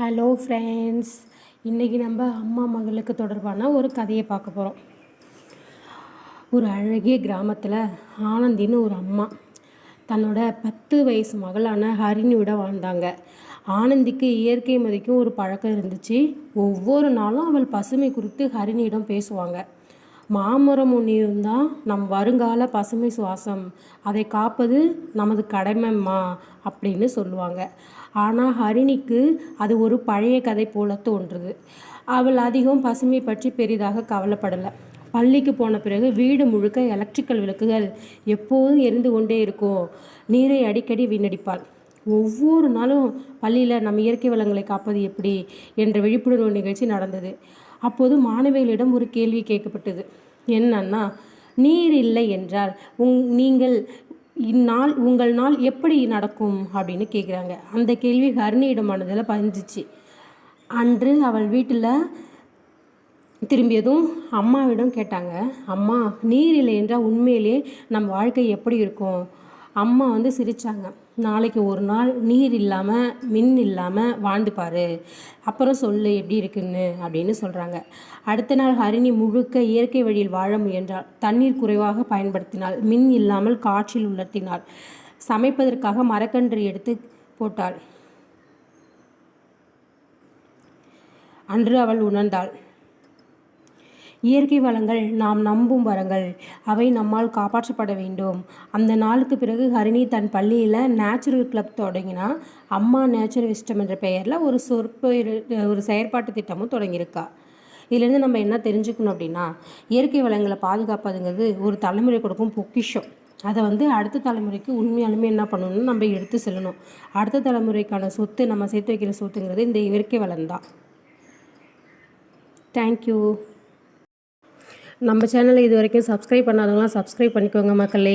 Hello friends இன்றைக்கி நம்ம அம்மா மகளுக்கு தொடர்பான ஒரு கதையை பார்க்க போகிறோம் ஒரு அழகிய கிராமத்தில் ஆனந்தின்னு ஒரு அம்மா. தன்னோட பத்து வயசு மகளான ஹரிணியோட வாழ்ந்தாங்க. ஆனந்திக்கு இயற்கை மதிக்கும் ஒரு பழக்கம் இருந்துச்சு. ஒவ்வொரு நாளும் அவள் பசுமை குறித்து ஹரிணியிடம் பேசுவாங்க. மாமரம் ஒன்று இருந்தால் நம் வருங்கால பசுமை சுவாசம். அதை காப்பது நமது கடமைம்மா அப்படின்னு சொல்லுவாங்க. ஆனால் ஹரிணிக்கு அது ஒரு பழைய கதை போல தோன்றுது. அவள் அதிகம் பசுமை பற்றி பெரிதாக கவலைப்படலை. பள்ளிக்கு போன பிறகு வீடு முழுக்க எலக்ட்ரிக்கல் விளக்குகள் எப்போதும் எரிந்து கொண்டே இருக்கும். நீரை அடிக்கடி வீணடிப்பாள். ஒவ்வொரு நாளும் பள்ளியில் நம் இயற்கை வளங்களை காப்பது எப்படி? என்ற விழிப்புணர்வு நிகழ்ச்சி நடந்தது. அப்போது மாணவிகளிடம் ஒரு கேள்வி கேட்கப்பட்டது. என்னன்னா நீர் இல்லை என்றால் உங் நீங்கள் இந்நாள் உங்கள் நாள் எப்படி நடக்கும்? அப்படின்னு கேட்குறாங்க அந்த கேள்வி ஹரிணியிடமானதில் பதிஞ்சிச்சு. அன்று அவள் வீட்டில் திரும்பியதும் அம்மாவிடம் கேட்டாங்க அம்மா நீர் இல்லை என்றால் உண்மையிலே நம் வாழ்க்கை எப்படி இருக்கும்? அம்மா வந்து சிரித்தாங்க நாளைக்கு ஒரு நாள் நீர் இல்லாமல் மின் இல்லாமல் வாழ்ந்து அப்புறம் சொல்லு எப்படி இருக்குன்னு அப்படின்னு சொல்கிறாங்க அடுத்த நாள் ஹரிணி முழுக்க இயற்கை வழியில் வாழ முயன்றாள். தண்ணீர் குறைவாக பயன்படுத்தினாள். மின் இல்லாமல் காற்றில் உலர்த்தினாள். சமைப்பதற்காக மரக்கன்று எடுத்து போட்டாள். அன்று அவள் உணர்ந்தாள். இயற்கை வளங்கள் நாம் நம்பும் வரங்கள். அவை நம்மால் காப்பாற்றப்பட வேண்டும். அந்த நாளுக்கு பிறகு ஹரிணி தன் பள்ளியில் நேச்சுரல் கிளப் தொடங்கினா அம்மா நேச்சுரல் விஸ்டம் என்ற பெயரில் ஒரு சொற்ப ஒரு செயற்பாட்டு திட்டமும் தொடங்கியிருக்கா. இதுலேருந்து நம்ம என்ன தெரிஞ்சுக்கணும் அப்படின்னா இயற்கை வளங்களை பாதுகாப்பதுங்கிறது ஒரு தலைமுறை கொடுக்கும் பொக்கிஷம். அதை வந்து அடுத்த தலைமுறைக்கு உண்மையாலுமே என்ன பண்ணணும்னு நம்ம எடுத்து செல்லணும். அடுத்த தலைமுறைக்கான சொத்து நம்ம சேர்த்து வைக்கிற சொத்துங்கிறது இந்த இயற்கை வளம் தான் தேங்க்யூ நம்ம சேனலை இது வரைக்கும் சப்ஸ்கிரைப் பண்ணாதவங்களாம் சப்ஸ்கிரைப் பண்ணிக்கோங்க மக்களே.